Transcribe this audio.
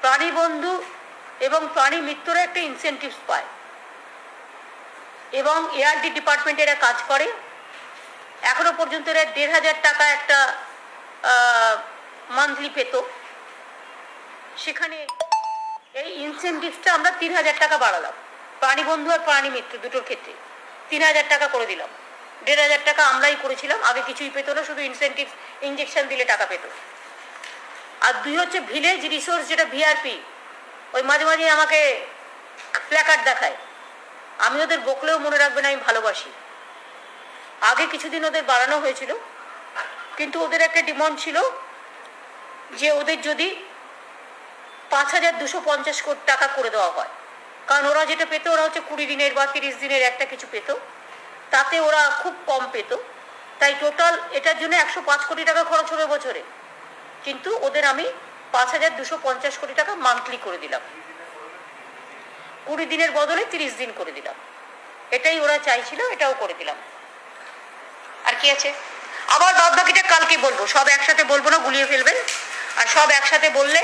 প্রাণী বন্ধু এবং প্রাণী মিত্ররা একটা ইনসেন্টিভস পায়। এবং এআরডি ডিপার্টমেন্টে এরা কাজ করে। এখনও পর্যন্ত এরা দেড় হাজার টাকা একটা মান্থলি পেত। সেখানে এই ইনসেন্টিভসটা আমরা তিন হাজার টাকা বাড়ালাম। প্রাণী বন্ধু আর প্রাণী মিত্র দুটোর ক্ষেত্রে। তিন হাজার টাকা করে দিলাম। দেড় হাজার টাকা আমরাই করেছিলাম। আগে কিছুই পেতো না, শুধু ইনসেন্টিভ ইঞ্জেকশন দিলে টাকা পেতো। আর দুই হচ্ছে ভিলেজ রিসোর্স যেটা ভিআরপি ওই মাঝে মাঝে আমাকে প্ল্যাকার্ড দেখায়। আমি ওদের বকলেও মনে রাখবেন আমি ভালোবাসি। আগে কিছুদিন ওদের বাড়ানো হয়েছিল, কিন্তু ওদের একটা ডিমান্ড ছিল যে ওদের যদি পাঁচ হাজার দুশো পঞ্চাশ কোটি টাকা করে দেওয়া হয়। কারণ ওরা যেটা পেতো, ওরা হচ্ছে কুড়ি দিনের বা তিরিশ দিনের একটা কিছু পেত। তাতে ওরা খুব কম পেত। তাই টোটাল এটার জন্য একশো পাঁচ কোটি টাকা খরচ হবে বছরে। কিন্তু ওদের আমি পাঁচ হাজার দুশো পঞ্চাশ কোটি টাকা মান্থলি করে দিলাম। কুড়ি দিনের বদলে তিরিশ দিন করে দিলাম। এটাই ওরা চাইছিল, এটাও করে দিলাম। আর কি আছে? আবার বাদ বাকিটা কালকে বলব। সব একসাথে বলব না, গুলিয়ে ফেলবেন। আর সব একসাথে বললে